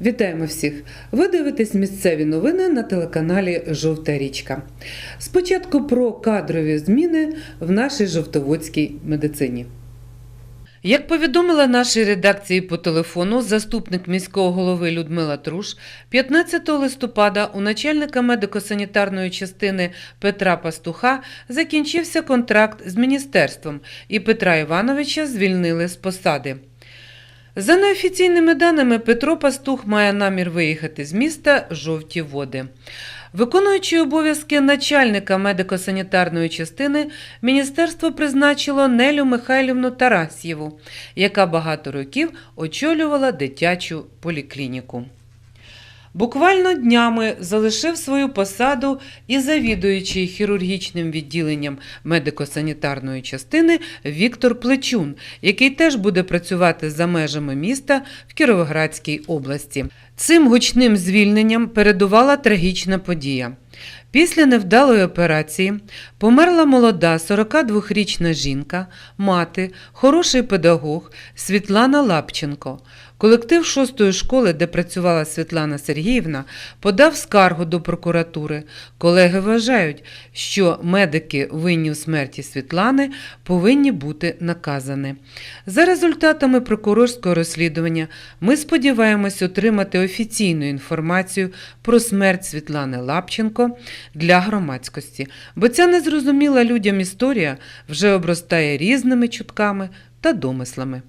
Вітаємо всіх! Ви дивитесь місцеві новини на телеканалі Жовта річка. Спочатку про кадрові зміни в нашій жовтоводській медицині. Як повідомила нашій редакції по телефону заступник міського голови Людмила Труш, 15 листопада у начальника медико-санітарної частини Петра Пастуха закінчився контракт з міністерством, і Петра Івановича звільнили з посади. За неофіційними даними, Петро Пастух має намір виїхати з міста Жовті води. Виконуючи обов'язки начальника медико-санітарної частини, міністерство призначило Нелю Михайлівну Тарасєву, яка багато років очолювала дитячу поліклініку. Буквально днями залишив свою посаду і завідуючий хірургічним відділенням медико-санітарної частини Віктор Плечун, який теж буде працювати за межами міста в Кіровоградській області. Цим гучним звільненням передувала трагічна подія. Після невдалої операції померла молода 42-річна жінка, мати, хороший педагог Світлана Лапченко. Колектив шостої школи, де працювала Світлана Сергіївна, подав скаргу до прокуратури. Колеги вважають, що медики винні у смерті Світлани повинні бути наказані. За результатами прокурорського розслідування ми сподіваємось отримати офіційну інформацію про смерть Світлани Лапченко для громадськості, бо ця незрозуміла людям історія вже обростає різними чутками та домислами.